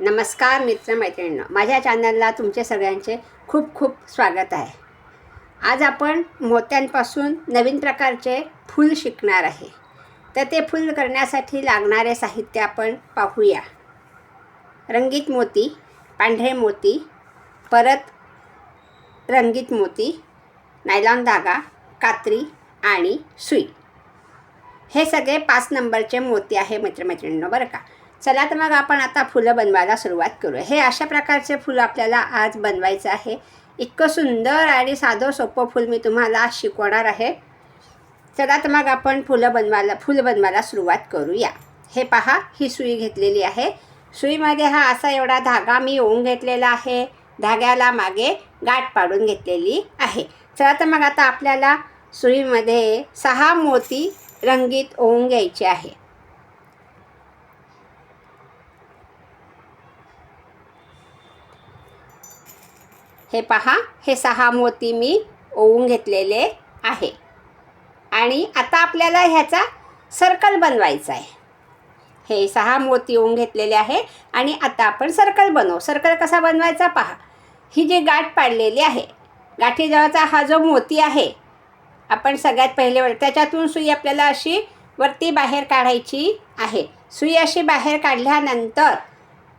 नमस्कार मित्रमैत्रिणींनो माझ्या चॅनलला तुमचे सगळ्यांचे खूप खूप स्वागत आहे. आज आपण मोत्यांपासून नवीन प्रकारचे फूल शिकणार आहे. तर ते फूल करण्यासाठी लागणारे साहित्य आपण पाहूया. रंगीत मोती पांढरे मोती परत रंगीत मोती नायलॉन धागा कात्री आणि सुई. हे सगळे पाच नंबरचे मोती आहे मित्रमैत्रिणींनो बरं का? चला तर मग आपण आता फुलं बनवायला सुरुवात करू हे अशा प्रकारचे फुलं आपल्याला आज बनवायचं आहे. इतकं सुंदर आणि साधं सोपं फूल मी तुम्हाला आज शिकवणार आहे. चला तर मग आपण फुलं बनवायला फुलं बनवायला सुरुवात करूया. हे पहा ही सुई घेतलेली आहे. सुईमध्ये हा असा एवढा धागा मी ओवून घेतलेला आहे. धाग्याला मागे गाठ पाडून घेतलेली आहे. चला तर मग आता आपल्याला सुईमध्ये सहा मोती रंगीत ओवून घ्यायचे आहे. हे पहा हे सहा मोती मी ओवून घेतलेले आहे. आणि आता आपल्याला ह्याचा सर्कल बनवायचा आहे. हे सहा मोती ओवून घेतलेले आहे आणि आता आपण सर्कल बनवू. सर्कल कसा बनवायचा पहा. ही जी गाठ पाडलेली आहे गाठीजवळचा हा जो मोती आहे आपण सगळ्यात पहिले वर- त्याच्यातून सुई आपल्याला अशी वरती बाहेर काढायची आहे. सुई अशी बाहेर काढल्यानंतर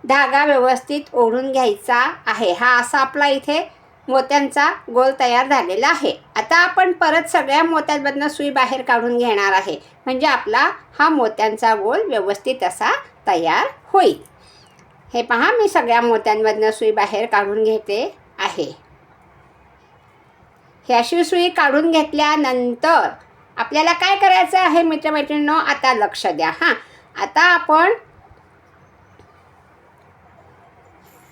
धागा व्यवस्थित ओढून घ्यायचा आहे. हा असा आपला इथे मोत्यांचा गोल तयार झालेला आहे. आता आपण परत सगळ्या मोत्यांमधनं सुई बाहेर काढून घेणार आहे. म्हणजे आपला हा मोत्यांचा गोल व्यवस्थित असा तयार होईल. हे पहा मी सगळ्या मोत्यांमधनं सुई बाहेर काढून घेते आहे. ही अशी सुई काढून घेतल्यानंतर आपल्याला काय करायचं आहे मित्रमैत्रिणींनो? आता लक्ष द्या हां. आता आपण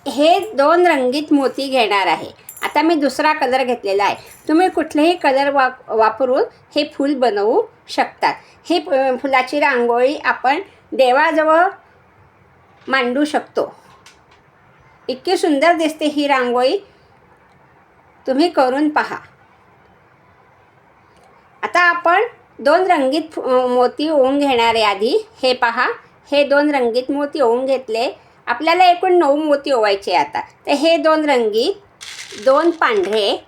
हे दोन रंगीत मोती घेणार आहे. आता मी दुसरा कलर घेतलेला आहे. तुम्ही कुठलेही कलर वा वापरून हे फूल बनवू शकतात. हे फुलाची रांगोळी आपण देवाजवळ मांडू शकतो. इतकी सुंदर दिसते ही रांगोळी. तुम्ही करून पहा. आता आपण दोन रंगीत फु- मोती ओवून घेणारे आधी हे पहा. हे दोन रंगीत मोती ओवून घेतले. आपल्याला एकूण नऊ मोती ओवायचे आता. तर हे दोन रंगीत दोन पांढरे.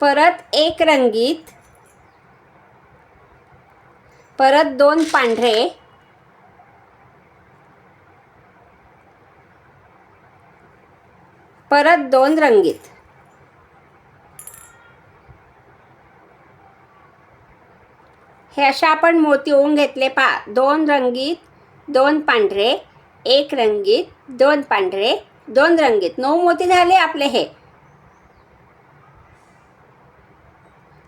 परत एक रंगीत परत दोन पांढरे. परत दोन रंगीत. हे अशा आपण मोती होऊन घेतले पा दोन रंगीत दोन पांढरे एक रंगीत दोन पांढरे दोन रंगीत. नऊ मोती झाले आपले हे.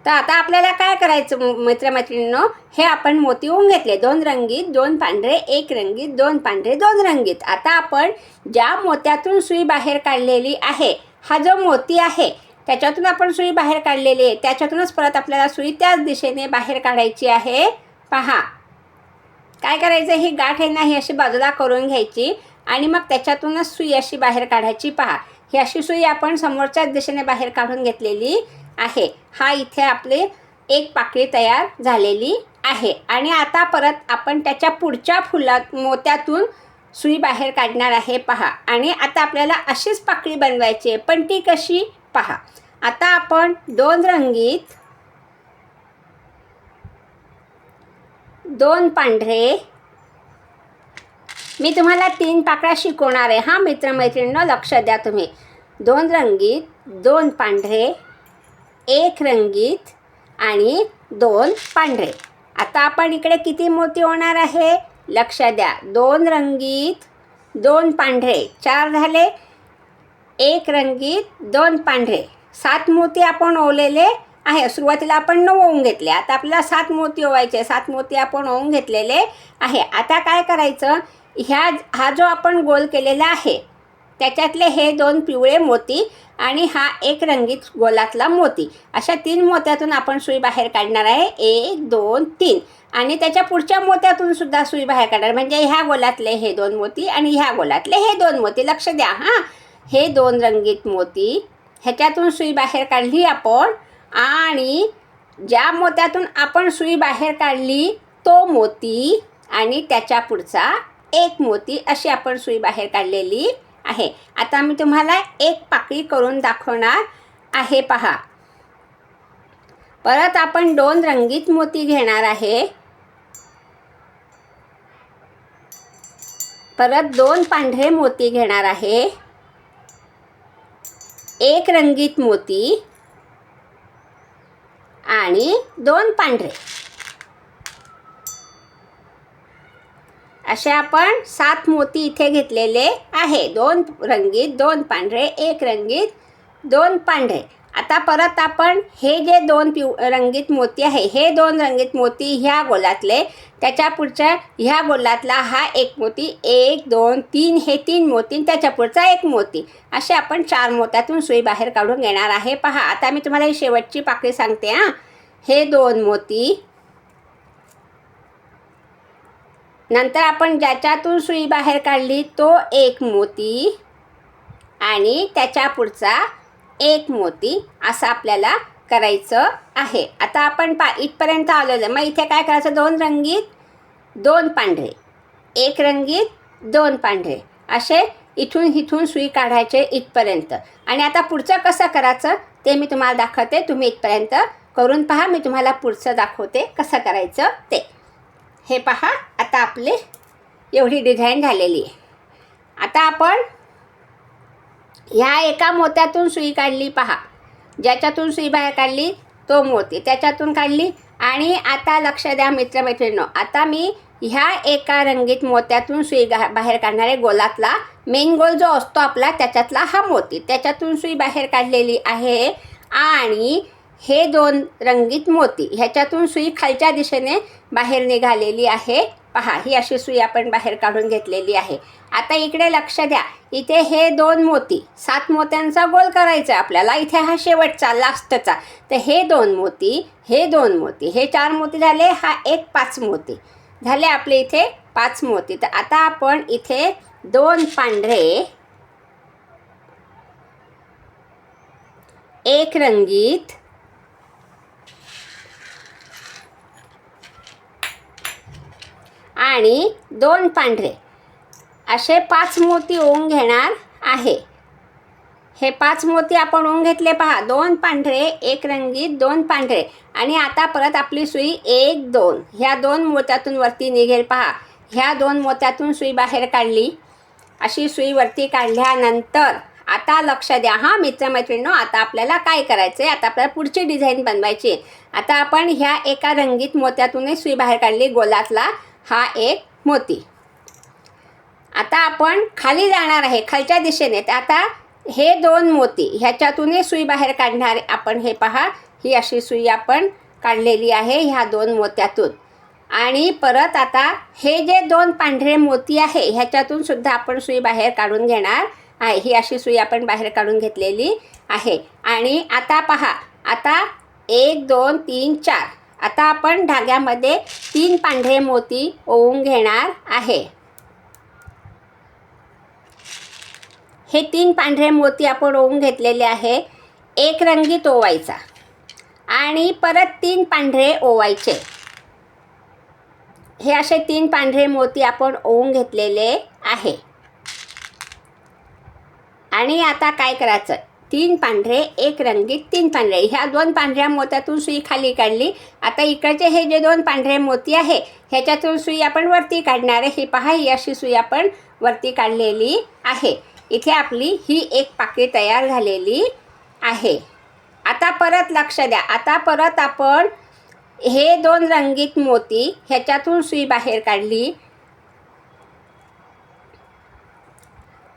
तर आता आपल्याला काय करायचं मित्रमैत्रिणींनो? हे आपण मोती होऊन घेतले. दोन रंगीत दोन पांढरे एक रंगीत दोन पांढरे दोन रंगीत. आता आपण ज्या मोत्यातून सुई बाहेर काढलेली आहे हा जो मोती आहे त्याच्यातून आपण सुई बाहेर काढलेली आहे. त्याच्यातूनच परत आपल्याला सुई त्याच दिशेने बाहेर काढायची आहे. पहा. काय करायचं? ही गाठ आहे ना ही अशी बाजूला करून घ्यायची आणि मग त्याच्यातूनच सुई अशी बाहेर काढायची. पहा. ही अशी सुई आपण समोरच्याच दिशेने बाहेर काढून घेतलेली आहे. हा इथे आपले एक पाकळी तयार झालेली आहे. आणि आता परत आपण त्याच्या पुढच्या फुलात मोत्यातून सुई बाहेर काढणार आहे. पहा. आणि आता आपल्याला अशीच पाकळी बनवायची आहे. पण ती कशी? पहा. आता आपण दोन रंगीत दोन पांढरे. मी तुम्हाला तीन पाकळ्या शिकवणार आहे. हा मित्रमैत्रिणींना लक्ष द्या तुम्ही. दोन रंगीत दोन पांढरे एक रंगीत आणि दोन पांढरे. आता आपण इकडे किती मोती होणार आहे? लक्ष द्या. दोन रंगीत दोन पांढरे. चार झाले. एक रंगीत दोन पांढरे. सात मोती आपण ओवलेले आहे सुरुवातीला आपण नऊ ओवून घेतले. आता आपल्याला सात मोती ओवायचे सात मोती आपण ओवून घेतलेले आहे. आता काय करायचं? ह्या हा जो आपण गोल केलेला आहे त्याच्यातले हे दोन पिवळे मोती आणि हा एक रंगीत गोलातला मोती. अशा तीन मोत्यातून आपण सुई बाहेर काढणार आहे. एक दोन तीन. आणि त्याच्या पुढच्या मोत्यातून सुद्धा सुई बाहेर काढणार. म्हणजे ह्या गोलातले हे दोन मोती आणि ह्या गोलातले हे दोन मोती. लक्ष द्या हां. हे दोन रंगीत मोती ह्याच्यातून सुई बाहेर काढली आपण आणि ज्या मोत्यातून आपण सुई बाहेर काढली तो मोती आणि त्याच्या पुढचा एक मोती अशी आपण सुई बाहेर काढलेली आहे. आता मी तुम्हाला एक पाकळी करून दाखवणार आहे पहा. परत आपण दोन रंगीत मोती घेणार आहे. परत दोन पांढरे मोती घेणार आहे. एक रंगीत मोती आणि दोन पांढरे. असे आपण सात मोती इथे घेतलेले आहे. दोन रंगीत दोन पांढरे एक रंगीत दोन पांढरे. आता परत आपण हे जे दोन पिव रंगीत मोती आहे हे दोन रंगीत मोती ह्या गोलातले त्याच्या पुढच्या ह्या गोलातला हा एक मोती एक दोन तीन हे तीन मोती आणि त्याच्या पुढचा एक मोती. असे आपण चार मोत्यातून सुई बाहेर काढून घेणार आहे. पहा आता मी तुम्हाला ही शेवटची पाकळी सांगते हां. हे दोन मोती. नंतर आपण ज्याच्यातून सुई बाहेर काढली तो एक मोती आणि त्याच्या पुढचा एक मोती असं आपल्याला करायचं आहे. आता आपण पा इथपर्यंत आलेलं. मग इथे काय करायचं? दोन रंगीत दोन पांढरे. एक रंगीत दोन पांढरे. असे इथून इथून सुई काढायचे इथपर्यंत. आणि आता पुढचं कसं करायचं? ते मी तुम्हाला दाखवते. तुम्ही इथपर्यंत करून पहा. मी तुम्हाला पुढचं दाखवते कसं करायचं ते. हे पहा. आता आपले एवढी डिझाईन झालेली आहे. आता आपण ह्या एका मोत्यातून सुई काढली पहा. ज्याच्यातून सुई बाहेर काढली तो मोती. त्याच्यातून काढली आणि आता लक्ष द्या मित्रमैत्रिणींनो. आता मी ह्या एका रंगीत मोत्यातून सुई गा बाहेर काढणारे गोलातला मेन गोल जो असतो आपला त्याच्यातला हा मोती. त्याच्यातून सुई बाहेर काढलेली आहे आणि हे दोन रंगीत मोती. ह्याच्यातून सुई खालच्या दिशेने बाहेर निघालेली आहे. पहा ही अशी सुई आपण बाहेर काढून घेतलेली आहे. आता इकडे लक्ष द्या. इथे हे दोन मोती सात मोत्यांचा गोल करायचा आहे आपल्याला. इथे हा शेवटचा लास्टचा. तर हे दोन मोती हे दोन मोती हे चार मोती झाले हा एक पाच मोती. झाले आपले इथे पाच मोती. तर आता आपण इथे दोन पांढरे एक रंगीत आणि दोन पांढरे. असे पाच मोती ओवून घेणार आहे. हे पाच मोती आपण ओवून घेतले पहा. दोन पांढरे एक रंगीत दोन पांढरे. आणि आता परत आपली सुई एक दोन. ह्या दोन मोत्यातून वरती निघेल पहा. ह्या दोन मोत्यातून सुई बाहेर काढली. अशी सुई वरती काढल्यानंतर आता लक्ष द्या. हां मित्रमैत्रिणींनो आता आपल्याला काय करायचं आहे आता आपल्याला पुढची डिझाईन बनवायची आहे. आता आपण ह्या एका रंगीत मोत्यातूनही सुई बाहेर काढली गोलातला. हा एक मोती. आता आपण खाली जाणार आहे खालच्या दिशेने. तर आता हे दोन मोती ह्याच्यातूनही सुई बाहेर काढणार आपण. हे पहा ही अशी सुई आपण काढलेली आहे ह्या दोन मोत्यातून. आणि परत आता हे जे दोन पांढरे मोती आहे ह्याच्यातून सुद्धा आपण सुई बाहेर काढून घेणार आहे. ही अशी सुई आपण बाहेर काढून घेतलेली आहे. आणि आता पहा आता एक दोन तीन चार. आता आपण धाग्यामध्ये तीन पांढरे मोती ओवून घेणार आहे. हे तीन पांढरे मोती आपण ओवून घेतलेले आहे. एक रंगीत ओवायचा आणि परत तीन पांढरे ओवायचे. हे असे तीन पांढरे मोती आपण ओवून घेतलेले आहे. आणि आता काय करायचं? तीन पांढरे एक रंगीत तीन पांढरे. ह्या दोन पांढऱ्या मोत्यातून सुई खाली काढली. आता इकडचे हे जे दोन पांढरे मोती आहे ह्याच्यातून सुई आपण वरती काढणार आहे. ही पहा ही अशी सुई आपण वरती काढलेली आहे. इथे आपली ही एक पाकळी तयार झालेली आहे. आता परत लक्ष द्या. आता परत आपण हे दोन रंगीत मोती ह्याच्यातून सुई बाहेर काढली.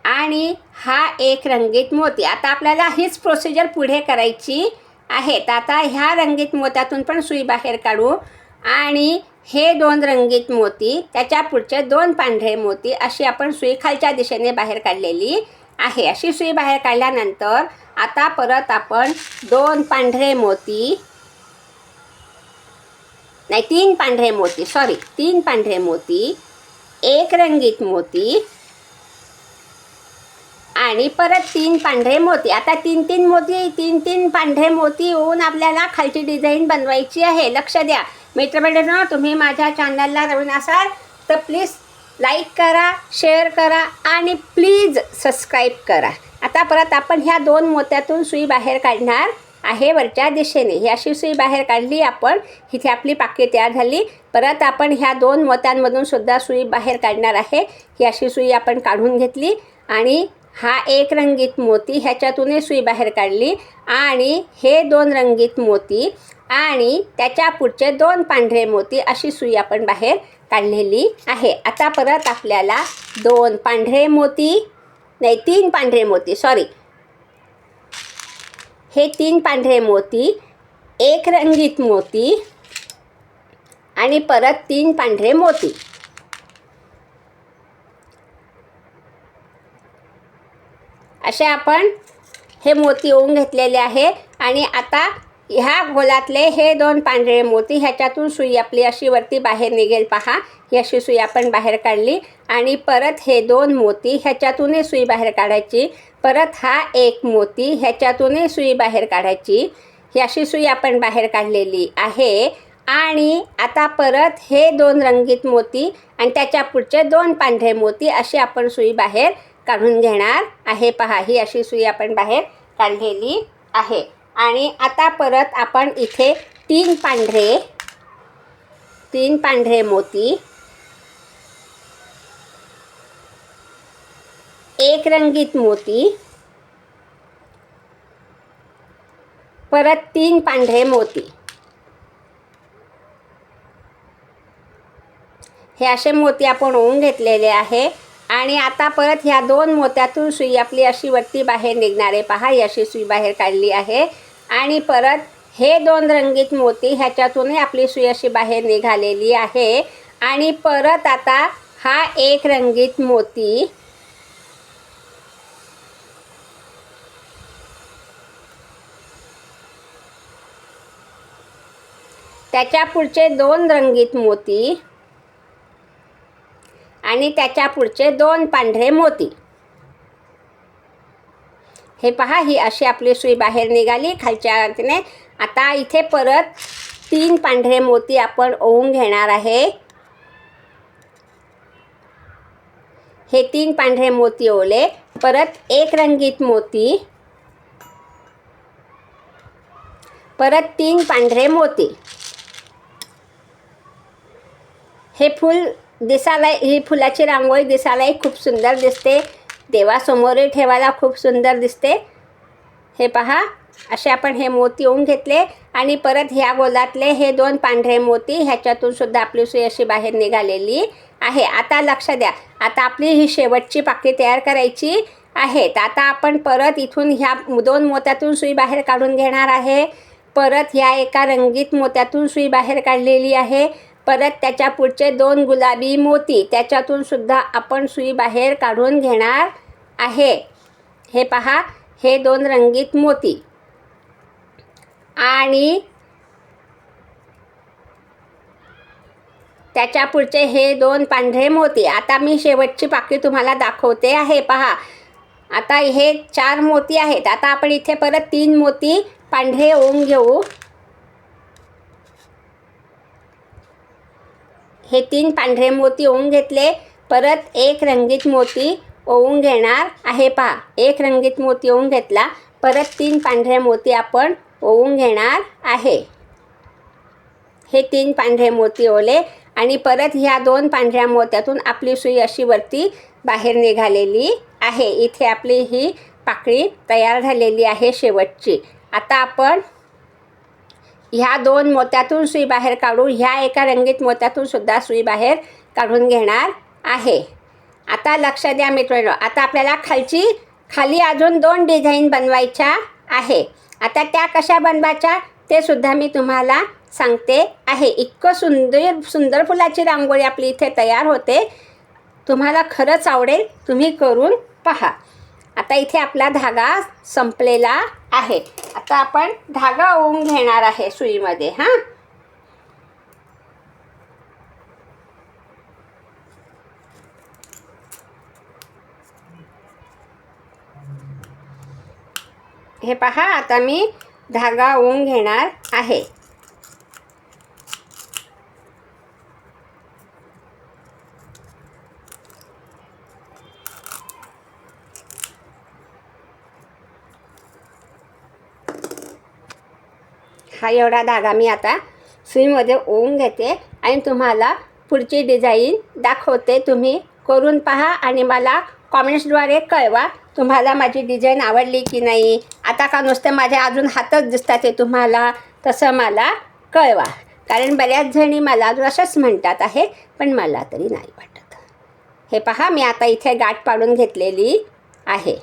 आणि हा एक रंगीत मोती. आता आपल्याला हीच प्रोसिजर पुढे करायची आहे. तर आता ह्या रंगीत मोत्यातून पण सुई बाहेर काढू. आणि हे दोन रंगीत मोती त्याच्या पुढचे दोन पांढरे मोती अशी आपण सुई खालच्या दिशेने बाहेर काढलेली आहे. अशी सुई बाहेर काढल्यानंतर आता परत आपण दोन पांढरे मोती नाही तीन पांढरे मोती सॉरी तीन पांढरे मोती एक रंगीत मोती आणि परत तीन पांढरे मोती. आता तीन तीन मोती तीन तीन पांढरे मोती होऊन आपल्याला खालची डिझाईन बनवायची आहे. लक्ष द्या. मित्रमंडळींनो तुम्ही माझ्या चॅनलला नवीन असाल तर प्लीज लाईक करा शेअर करा आणि प्लीज सबस्क्राईब करा. आता परत आपण ह्या दोन मोत्यातून सुई बाहेर काढणार आहे वरच्या दिशेने. ही अशी सुई बाहेर काढली आपण इथे आपली पाकी तयार झाली. परत आपण ह्या दोन मोत्यांमधून सुद्धा सुई बाहेर काढणार आहे. ही अशी सुई आपण काढून घेतली आणि हा एक रंगीत मोती ह्याच्यातूनही सुई बाहेर काढली आणि हे दोन रंगीत मोती आणि त्याच्या पुढचे दोन पांढरे मोती अशी सुई आपण बाहेर काढलेली आहे. आता परत आपल्याला दोन पांढरे मोती नाही तीन पांढरे मोती सॉरी हे तीन पांढरे मोती एक रंगीत मोती आणि परत तीन पांढरे मोती. असे आपण हे मोती ओवून घेतलेले आहे. आणि आता ह्या गोलातले हे दोन पांढरे मोती ह्याच्यातून सुई आपली अशी वरती बाहेर निघेल पहा. ही अशी सुई आपण बाहेर काढली. आणि परत हे दोन मोती ह्याच्यातूनही सुई बाहेर काढायची. परत हा एक मोती ह्याच्यातूनही सुई बाहेर काढायची. ही अशी सुई आपण बाहेर काढलेली आहे. आणि आता परत हे दोन रंगीत मोती आणि त्याच्या पुढचे दोन पांढरे मोती अशी आपण सुई बाहेर काढून घेणार आहे. पहा ही अशी सुई आपण बाहेर काढलेली आहे. आणि आता परत आपण इथे तीन पांढरे तीन पांढरे मोती एक रंगीत मोती परत तीन पांढरे मोती. हे असे मोती आपण ओवून घेतलेले आहे. आणि आता परत ह्या दोन मोत्यातून सुई आपली अशी वरती बाहेर निघणारे. पहा अशी सुई बाहेर काढली आहे. आणि परत हे दोन रंगीत मोती ह्याच्यातूनही आपली सुई अशी बाहेर निघालेली आहे. आणि परत आता हा एक रंगीत मोती. त्याच्या पुढचे दोन रंगीत मोती. आणि त्याच्या पुढचे दोन पांढरे मोती. हे पहा ही अशी आपली सुई बाहेर निघाली खालच्या हातीने आता इथे परत तीन पांढरे मोती आपण ओवून घेणार आहे. हे तीन पांढरे मोती ओले परत एक रंगीत मोती. परत तीन पांढरे मोती. हे फूल दिसायला ही फुलाची रांगोळी दिसायलाही खूप सुंदर दिसते. देवासमोरही ठेवायला खूप सुंदर दिसते. हे पहा असे आपण हे मोती येऊन घेतले आणि परत ह्या गोलातले हे दोन पांढरे मोती ह्याच्यातून सुद्धा आपली सुई अशी बाहेर निघालेली आहे. आता लक्ष द्या आता आपली ही शेवटची पाकळी तयार करायची आहे. तर आता आपण परत इथून ह्या दोन मोत्यातून सुई बाहेर काढून घेणार आहे. परत ह्या एका रंगीत मोत्यातून सुई बाहेर काढलेली आहे. परत त्याच्या पुढचे दोन गुलाबी मोती त्याच्यातून सुद्धा आपण सुई बाहेर काढून घेणार आहे. हे पहा हे दोन रंगीत मोती. आणि त्याच्या पुढचे हे दोन पांढरे मोती. आता मी शेवटची पाकळी तुम्हाला दाखवते आहे. पहा आता हे चार मोती आहेत. आता आपण इथे परत तीन मोती पांढरे ओम घेऊ. हे तीन पांढरे मोती ओवून घेतले. परत एक रंगीत मोती ओवून घेणार आहे पहा. एक रंगीत मोती ओवून घेतला. परत तीन पांढरे मोती आपण ओवून घेणार आहे. हे तीन पांढरे मोती ओले आणि परत ह्या दोन पांढऱ्या मोत्यातून आपली सुई अशी वरती बाहेर निघालेली आहे. इथे आपली ही पाकळी तयार झालेली आहे शेवटची. आता आपण ह्या दोन मोत्यातून सुई बाहेर काढू ह्या एका रंगीत मोत्यातून सुद्धा सुई बाहेर काढून घेणार आहे. आता लक्ष द्या मित्रांनो आता आपल्याला खालची खाली अजून दोन डिझाईन बनवायच्या आहे. आता त्या कशा बनवायच्या ते सुद्धा मी तुम्हाला सांगते आहे. इतकं सुंदर सुंदर फुलाची रांगोळी आपली इथे तयार होते. तुम्हाला खरंच आवडेल तुम्ही करून पहा. आता इथे आपला धागा संपलेला आहे. आता आपण धागा ओवून घेणार आहे सुईमध्ये हां? हे पहा आता मी धागा ओवून घेणार आहे. हा एवढा धागा मी आता सुईमध्ये ओवून घेते आणि तुम्हाला पुढची डिझाईन दाखवते. तुम्ही करून पहा आणि मला कॉमेंट्सद्वारे कळवा तुम्हाला माझी डिझाईन आवडली की नाही. आता का नुसते माझे अजून हातच दिसतात ते तुम्हाला तसं मला कळवा. कारण बऱ्याच जणी मला अजून असंच म्हणतात आहे पण मला तरी नाही वाटत. हे पहा मी आता इथे गाठ पाडून घेतलेली आहे.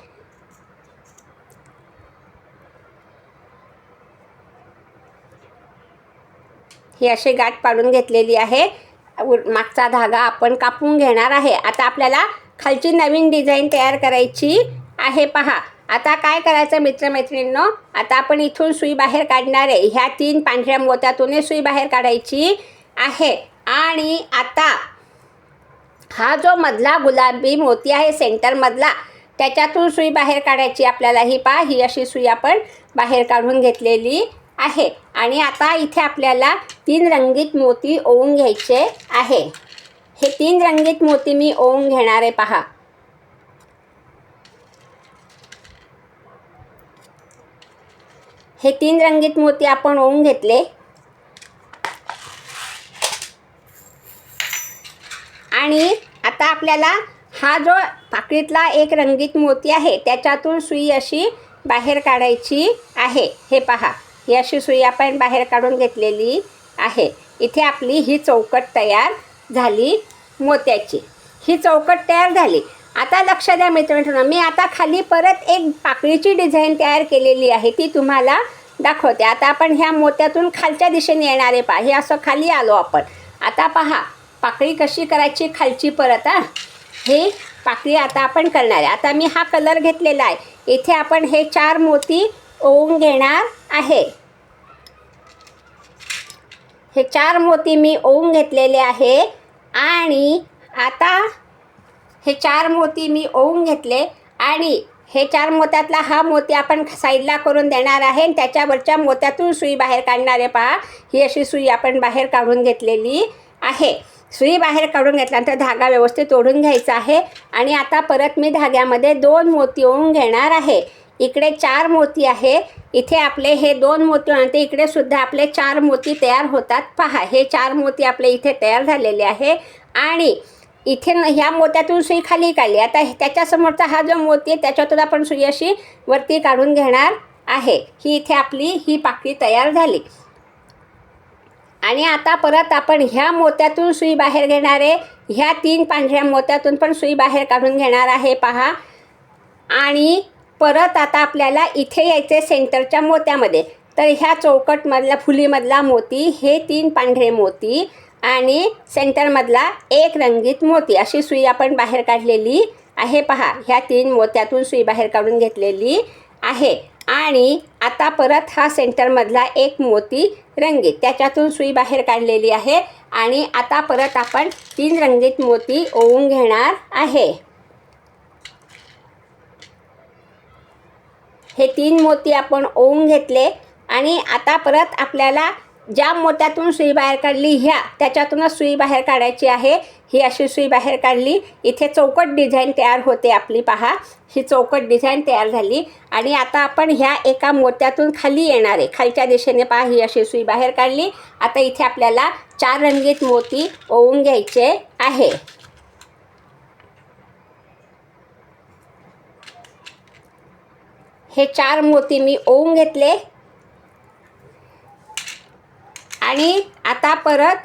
ही अशी गाठ पाडून घेतलेली आहे. मागचा धागा आपण कापून घेणार आहे. आता आपल्याला खालची नवीन डिझाईन तयार करायची आहे पहा. आता काय करायचं मित्रमैत्रिणींनो? आता आपण इथून सुई बाहेर काढणार आहे. ह्या तीन पांढऱ्या मोत्यातून सुई बाहेर काढायची आहे. आणि आता हा जो मधला गुलाबी मोती आहे सेंटरमधला त्याच्यातून सुई बाहेर काढायची आपल्याला. ही पहा ही अशी सुई आपण बाहेर काढून घेतलेली आहे. आणि आता इथे आपल्याला तीन रंगीत मोती ओवून घ्यायचे आहे. हे तीन रंगीत मोती मी ओवून घेणार आहे पहा. हे तीन रंगीत मोती आपण ओवून घेतले. आणि आता आपल्याला हा जो पाकळीतला एक रंगीत मोती आहे त्याच्यातून सुई अशी बाहेर काढायची आहे. हे पहा. ही अशी सुई आपण बाहेर काढून घेतलेली आहे. इथे आपली ही चौकट तयार झाली मोत्याची. ही चौकट तयार झाली. आता लक्ष द्या मित्रांनो मी आता खाली परत एक पाकळीची डिझाईन तयार केलेली आहे ती तुम्हाला दाखवते. आता आपण ह्या मोत्यातून खालच्या दिशेने येणारे पहा. हे असं खाली आलो आपण. आता पहा पाकळी कशी करायची खालची परत आ हे पाकळी आता आपण करणार आहे. आता मी हा कलर घेतलेला आहे. इथे आपण हे चार मोती ओवून घेणार आहे. हे चार मोती मी ओवून घेतलेले आहे आणि आता हे चार मोती मी ओवून घेतले आणि हे चार मोत्यातला हा मोती आपण साईडला करून देणार आहे आणि त्याच्यावरच्या मोत्यातून सुई बाहेर काढणार आहे पहा. ही अशी सुई आपण बाहेर काढून घेतलेली आहे. सुई बाहेर काढून घेतल्यानंतर धागा व्यवस्थित ओढून घ्यायचा आहे आणि आता परत मी धाग्यामध्ये दोन मोती ओवून घेणार आहे. इकडे चार मोती आहे. इथे आपले हे दोन मोती आणते इकडे सुद्धा आपले चार मोती तयार होतात. पहा हे चार मोती आपले इथे तयार झालेले आहे. आणि इथे न ह्या मोत्यातून सुई खाली काढली. आता त्याच्यासमोरचा हा जो मोती आहे त्याच्यातून आपण सुई अशी वरती काढून घेणार आहे. ही इथे आपली ही पाकळी तयार झाली. आणि आता परत आपण ह्या मोत्यातून सुई बाहेर घेणार आहे. ह्या तीन पांढऱ्या मोत्यातून पण सुई बाहेर काढून घेणार आहे पहा. आणि परत आता आपल्याला इथे यायचे सेंटरच्या मोत्यामध्ये. तर ह्या चौकटमधला फुलीमधला मोती हे तीन पांढरे मोती आणि सेंटरमधला एक रंगीत मोती. अशी सुई आपण बाहेर काढलेली आहे पहा. ह्या तीन मोत्यातून सुई बाहेर काढून घेतलेली आहे. आणि आता परत हा सेंटरमधला एक मोती रंगीत. त्याच्यातून सुई बाहेर काढलेली आहे आणि आता परत आपण तीन रंगीत मोती ओवून घेणार आहे. हे तीन मोती आपण ओवून घेतले आणि आता परत आपल्याला ज्या मोत्यातून सुई बाहेर काढली ह्या त्याच्यातूनच सुई बाहेर काढायची आहे. ही अशी सुई बाहेर काढली. इथे चौकट डिझाईन तयार होते आपली पहा. ही चौकट डिझाईन तयार झाली. आणि आता आपण ह्या एका मोत्यातून खाली येणार आहे. खालच्या दिशेने पहा ही अशी सुई बाहेर काढली. आता इथे आपल्याला चार रंगीत मोती ओवून घ्यायचे आहे. हे चार मोती मी ओवून घेतले. आणि आता परत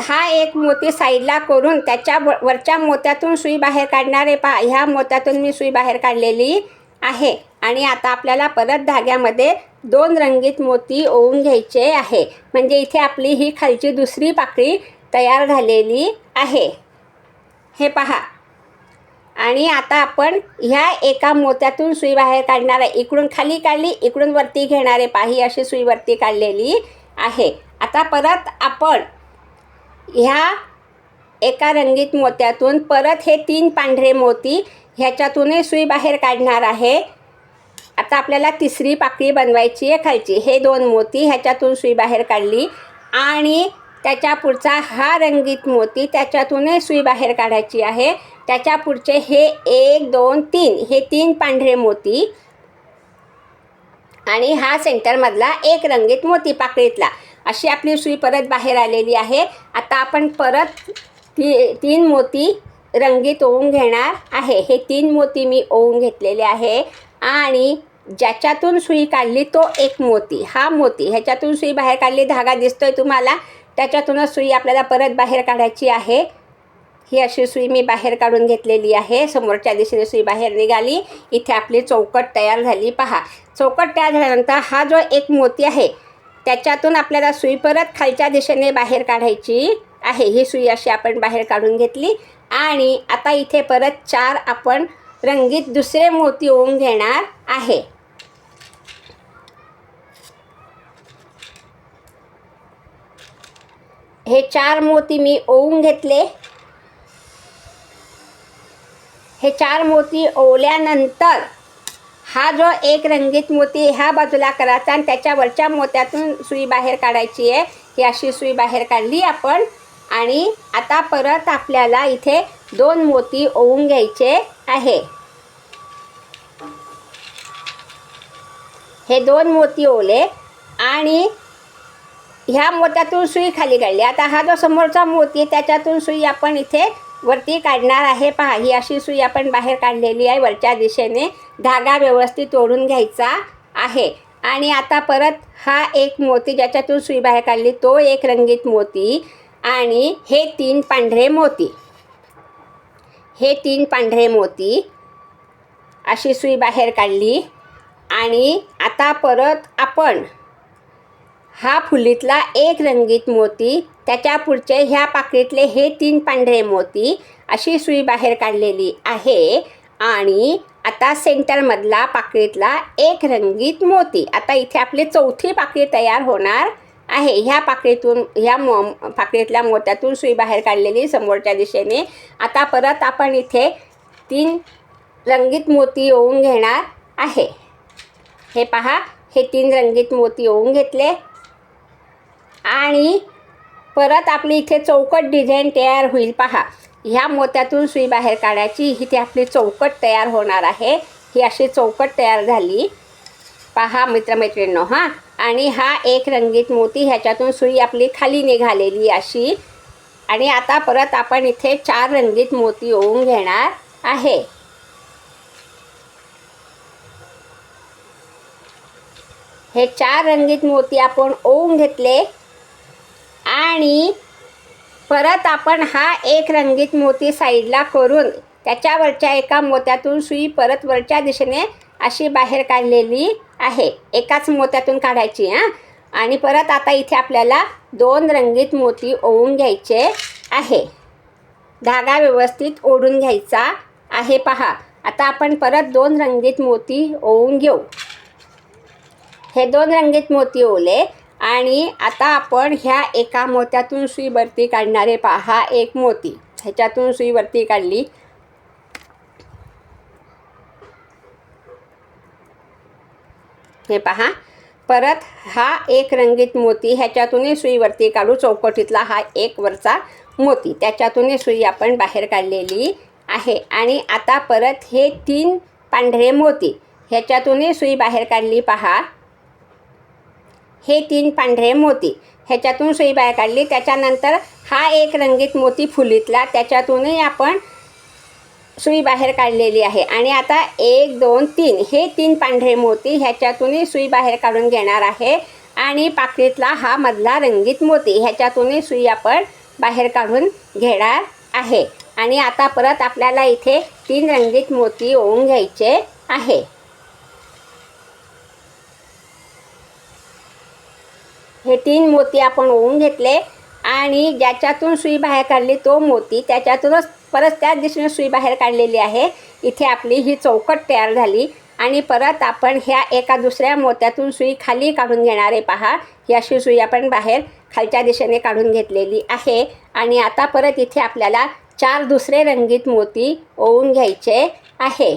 हा एक मोती साईडला करून त्याच्या व- वरच्या मोत्यातून सुई बाहेर काढणार आहे. ह्या मोत्यातून मी सुई बाहेर काढलेली आहे. आणि आता आपल्याला परत धाग्यामध्ये दोन रंगीत मोती ओवून घ्यायचे आहे. म्हणजे इथे आपली ही खालची दुसरी पाकळी तयार झालेली आहे. हे पहा आणि आता आपण ह्या एका मोत्यातून सुई बाहेर काढणार आहे. इकडून खाली काढली इकडून वरती घेणारे पाही अशी सुई वरती काढलेली आहे. आता परत आपण ह्या एका रंगीत मोत्यातून परत हे तीन पांढरे मोती ह्याच्यातूनही सुई बाहेर काढणार आहे. आता आपल्याला तिसरी पाकळी बनवायची आहे खालची. हे दोन मोती ह्याच्यातून सुई बाहेर काढली आणि त्याच्या पुढचा हा रंगीत मोती त्याच्यातूनही सुई बाहेर काढायची आहे. त्याच्या पुढचे हे एक दोन तीन. हे तीन पांढरे मोती. आणि हा सेंटरमधला एक रंगीत मोती पाकळीतला अशी आपली सुई परत बाहेर आलेली आहे. आता आपण परत ती तीन मोती रंगीत ओवून घेणार आहे. हे तीन मोती मी ओवून घेतलेले आहे. आणि ज्याच्यातून सुई काढली तो एक मोती. हा मोती. ह्याच्यातून सुई बाहेर काढली धागा दिसतोय तुम्हाला. त्याच्यातूनच सुई आपल्याला परत बाहेर काढायची आहे. ही अशी सुई मी बाहेर काढून घेतलेली आहे. समोरच्या दिशेने सुई बाहेर निघाली. इथे आपली चौकट तयार झाली. पहा. चौकट तयार झाल्यानंतर हा जो एक मोती आहे त्याच्यातून आपल्याला सुई परत खालच्या दिशेने बाहेर काढायची आहे. ही सुई अशी आपण बाहेर काढून घेतली. आणि आता इथे परत चार आपण रंगीत दुसरे मोती ओम घेणार आहे. हे चार मोती मी ओवून घेतले. हे चार मोती ओवल्यानंतर हा जो एक रंगीत मोती ह्या बाजूला करायचा आणि त्याच्यावरच्या मोत्यातून सुई बाहेर काढायची आहे. ही अशी सुई बाहेर काढली आपण. आणि आता परत आपल्याला इथे दोन मोती ओवून घ्यायचे आहे. हे दोन मोती ओले आणि ह्या मोत्यातून सुई खाली काढली. आता हा जो समोरचा मोती त्याच्यातून सुई आपण इथे वरती काढणार आहे. पहा ही अशी सुई आपण बाहेर काढलेली आहे. वरच्या दिशेने धागा व्यवस्थित ओढून घ्यायचा आहे. आणि आता परत हा एक मोती ज्याच्यातून सुई बाहेर काढली तो एक रंगीत मोती आणि हे तीन पांढरे मोती. हे तीन पांढरे मोती अशी सुई बाहेर काढली आणि आता परत आपण हा फुलीतला एक रंगीत मोती त्याच्या पुढचे ह्या पाकळीतले हे तीन पांढरे मोती अशी सुई बाहेर काढलेली आहे. आणि आता सेंटरमधला पाकळीतला एक रंगीत मोती. आता इथे आपली चौथी पाकळी तयार होणार आहे. ह्या पाकळीतून ह्या मो पाकळीतल्या मोत्यातून सुई बाहेर काढलेली समोरच्या दिशेने. आता परत आपण इथे तीन रंगीत मोती येऊन घेणार आहे. हे पहा हे तीन रंगीत मोती येऊन घेतले. आणि परत आपली इथे चौकट डिझाईन तयार होईल. पहा ह्या मोत्यातून सुई बाहेर काढायची इथे आपली चौकट तयार होणार आहे. ही अशी चौकट तयार झाली. पहा मित्रमैत्रिणींनो हां. आणि हा एक रंगीत मोती ह्याच्यातून सुई आपली खाली निघालेली अशी. आणि आता परत आपण इथे चार रंगीत मोती ओवून घेणार आहे. हे चार रंगीत मोती आपण ओवून घेतले. आणि परत आपण हा एक रंगीत मोती साईडला करून त्याच्यावरच्या एका मोत्यातून सुई परत वरच्या दिशेने अशी बाहेर काढलेली आहे. एकाच मोत्यातून काढायची हां. आणि परत आता इथे आपल्याला दोन रंगीत मोती ओवून घ्यायचे आहे. धागा व्यवस्थित ओढून घ्यायचा आहे पहा. आता आपण परत दोन रंगीत मोती ओवून घेऊ. हे दोन रंगीत मोती ओले आणि आता आपण ह्या एका मोत्यातून सुई वरती काढणारे पहा एक मोती. ह्याच्यातून सुई वरती काढली. हे पहा. परत हा एक रंगीत मोती ह्याच्यातूनही सुई वरती काढू. चौकटीतला हा एक वरचा मोती. त्याच्यातूनही सुई आपण बाहेर काढलेली आहे. आणि आता परत हे तीन पांढरे मोती. ह्याच्यातूनही सुई बाहेर काढली पहा. हे तीन पांढरे मोती. ह्याच्यातून सुई बाहेर काढली. त्याच्यानंतर हा एक रंगीत मोती फुलीतला. त्याच्यातूनही आपण सुई बाहेर काढलेली आहे. आणि आता एक दोन तीन. हे तीन पांढरे मोती ह्याच्यातूनही सुई बाहेर काढून घेणार आहे. आणि पाकळीतला हा मधला रंगीत मोती ह्याच्यातूनही सुई आपण बाहेर काढून घेणार आहे. आणि आता परत आपल्याला इथे तीन रंगीत मोती ओवून घ्यायचे आहे. हे तीन मोती आपण ओवून घेतले आणि ज्याच्यातून सुई बाहेर काढली तो मोती त्याच्यातूनच परत त्याच दिशेने सुई बाहेर काढलेली आहे. इथे आपली ही चौकट तयार झाली आणि परत आपण ह्या एका दुसऱ्या मोत्यातून सुई खाली काढून घेणार आहे पहा. ही अशी सुई आपण बाहेर खालच्या दिशेने काढून घेतलेली आहे. आणि आता परत इथे आपल्याला चार दुसरे रंगीत मोती ओवून घ्यायचे आहे.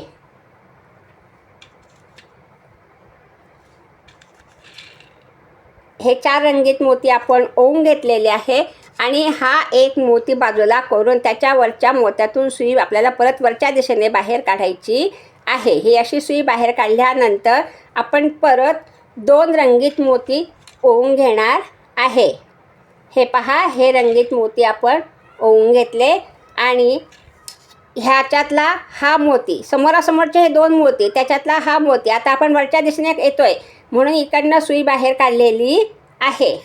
हे चार रंगीत मोती आपण ओवून घेतलेले आहे आणि हा एक मोती बाजूला करून त्याच्यावरच्या मोत्यातून सुई आपल्याला परत वरच्या दिशेने बाहेर काढायची आहे. ही अशी सुई बाहेर काढल्यानंतर आपण परत दोन रंगीत मोती ओवून घेणार आहे. हे पहा हे रंगीत मोती आपण ओवून घेतले आणि ह्याच्यातला हा मोती समोरासमोरचे हे दोन मोती त्याच्यातला हा मोती आता आपण वरच्या दिशेने येतोय. म्हणून इकडनं सुई बाहेर काढलेली आहे.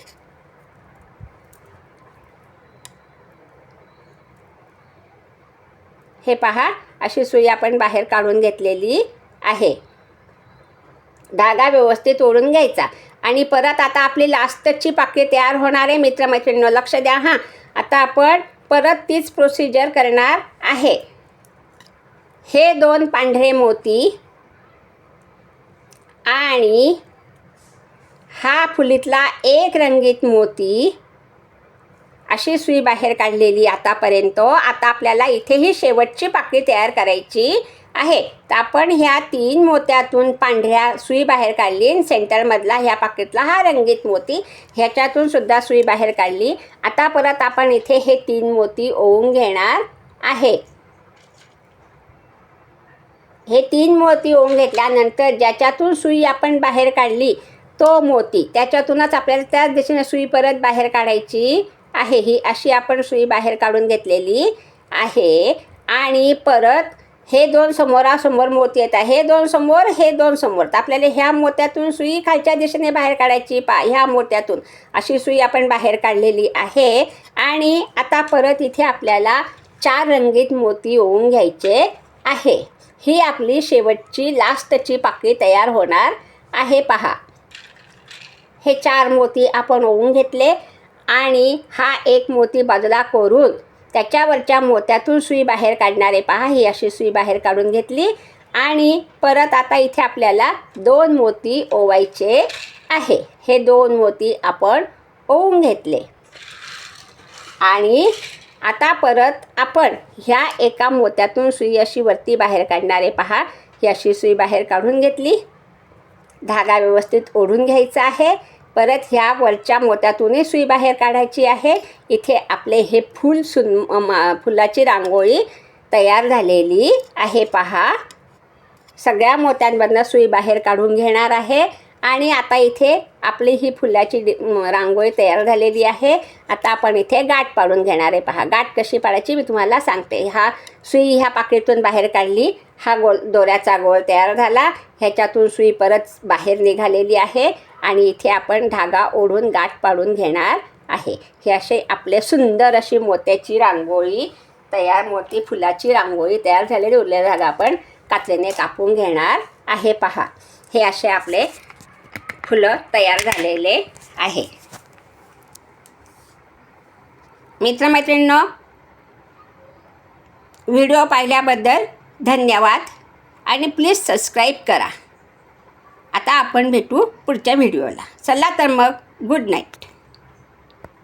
हे पहा अशी सुई आपण बाहेर काढून घेतलेली आहे. धागा व्यवस्थित ओढून घ्यायचा. आणि परत आता आपली लास्टची पाकळी तयार होणार आहे मित्रमैत्रिणींनो. लक्ष द्या हां. आता आपण परत तीच प्रोसिजर करणार आहे. हे दोन पांढरे मोती आणि हा फुलीतला एक रंगीत मोती अशी सुई बाहेर काढलेली आतापर्यंत. आता आपल्याला इथे ही शेवटची पाकळी तयार करायची आहे. तर आपण ह्या तीन मोत्यातून पांढऱ्या सुई बाहेर काढली आणि सेंटरमधला ह्या पाकिटला हा रंगीत मोती ह्याच्यातून सुद्धा सुई बाहेर काढली. आता परत आपण इथे हे तीन मोती ओवून घेणार आहे. हे तीन मोती ओवून घेतल्यानंतर ज्याच्यातून सुई आपण बाहेर काढली तो मोती. त्याच्यातूनच आपल्याला त्याच दिशेने सुई परत बाहेर काढायची आहे. ही अशी आपण सुई बाहेर काढून घेतलेली आहे. आणि परत हे दोन समोरासमोर मोती येत आहे. हे दोन समोर हे दोन समोर. तर आपल्याला ह्या मोत्यातून सुई खालच्या दिशेने बाहेर काढायची पा ह्या मोत्यातून. अशी सुई आपण बाहेर काढलेली आहे. आणि आता परत इथे आपल्याला चार रंगीत मोती ओवून घ्यायचे आहे. ही आपली शेवटची लास्टची पाकळी तयार होणार आहे. पहा. हे चार मोती आपण ओवून घेतले आणि हा एक मोती बाजूला करून त्याच्यावरच्या मोत्यातून सुई बाहेर काढणारे पहा ही अशी सुई बाहेर काढून घेतली. आणि परत आता इथे आपल्याला दोन मोती ओवायचे आहे. हे दोन मोती आपण ओवून घेतले. आणि आता परत आपण ह्या एका मोत्यातून सुई अशी वरती बाहेर काढणारे पहा ही अशी सुई बाहेर काढून घेतली. धागा व्यवस्थित ओढून घ्यायचा आहे. परत ह्या वरच्या मोत्यातूनही सुई बाहेर काढायची आहे. इथे आपले हे फूल सुन फुलाची रांगोळी तयार झालेली आहे पहा. सगळ्या मोत्यांमधनं सुई बाहेर काढून घेणार आहे. आणि आता इथे आपली ही फुलाची डि- रांगोळी तयार झालेली आहे. आता आपण इथे गाठ पाडून घेणार आहे पहा. गाठ कशी पाडायची मी तुम्हाला सांगते. ह्या सुई ह्या पाकळीतून बाहेर काढली. हा गोल दोऱ्याचा गोळ तयार झाला. ह्याच्यातून सुई परत बाहेर निघालेली आहे आणि इथे आपण धागा ओढून गाठ पाडून घेणार आहे. हे असे आपले सुंदर अशी मोत्याची रांगोळी तयार मोती फुलाची रांगोळी तयार झालेली. उरलेला धागा आपण कात्रीने कापून घेणार आहे. पहा हे असे आपले फुलं तयार झालेले आहे. मित्रमैत्रिणींनो व्हिडिओ पाहिल्याबद्दल धन्यवाद. आणि प्लीज सबस्क्राईब करा. आता आपण भेटू पुढच्या व्हिडिओला चला तर मग गुड नाईट